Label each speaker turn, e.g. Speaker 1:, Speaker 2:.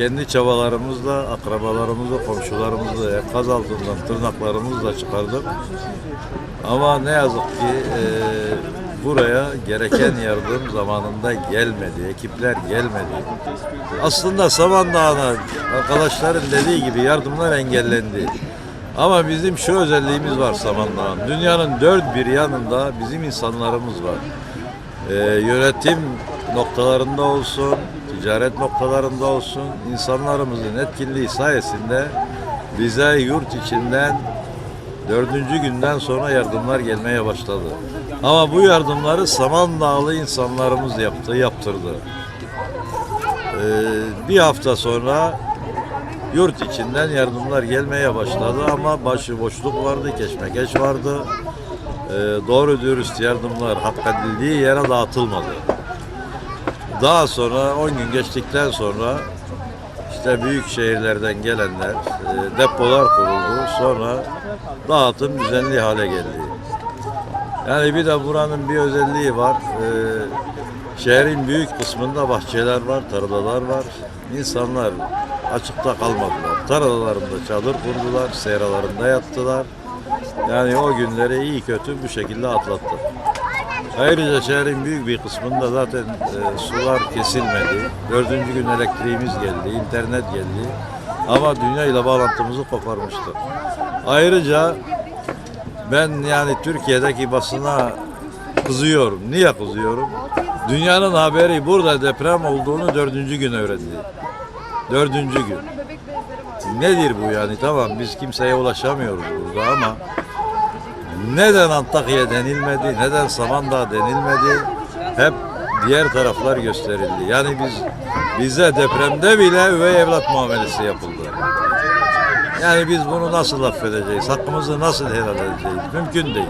Speaker 1: kendi çabalarımızla, akrabalarımızla, komşularımızla enkaz altından tırnaklarımızla çıkardık. Ama ne yazık ki e, buraya gereken yardım zamanında gelmedi, ekipler gelmedi. Aslında Samandağ'ına arkadaşların dediği gibi yardımlar engellendi. Ama bizim şu özelliğimiz var Samandağ'ın. Dünyanın dört bir yanında bizim insanlarımız var. Ee, yönetim noktalarında olsun, ticaret noktalarında olsun insanlarımızın etkinliği sayesinde bize yurt içinden dördüncü günden sonra yardımlar gelmeye başladı. Ama bu yardımları Samandağlı insanlarımız yaptı, yaptırdı. Ee, bir hafta sonra yurt içinden yardımlar gelmeye başladı ama başıboşluk vardı, keşmekeş vardı. Ee, doğru dürüst yardımlar hak edildiği yere dağıtılmadı. Daha sonra 10 gün geçtikten sonra işte büyük şehirlerden gelenler, e, depolar kuruldu. Sonra dağıtım düzenli hale geldi. Yani bir de buranın bir özelliği var. E, şehrin büyük kısmında bahçeler var, tarlalar var. İnsanlar açıkta kalmadılar. Tarlalarında çadır kurdular, seralarında yattılar. Yani o günleri iyi kötü bu şekilde atlattık. Ayrıca şehrin büyük bir kısmında zaten e, sular kesilmedi. Dördüncü gün elektriğimiz geldi, internet geldi. Ama dünya ile bağlantımızı koparmıştı. Ayrıca ben yani Türkiye'deki basına kızıyorum. Niye kızıyorum? Dünyanın haberi burada deprem olduğunu dördüncü gün öğrendi. Dördüncü gün. Nedir bu yani? Tamam biz kimseye ulaşamıyoruz burada ama neden Antakya denilmedi, neden Samandağ denilmedi? Hep diğer taraflar gösterildi. Yani biz bize depremde bile üvey evlat muamelesi yapıldı. Yani biz bunu nasıl affedeceğiz? Hakkımızı nasıl helal edeceğiz? Mümkün değil.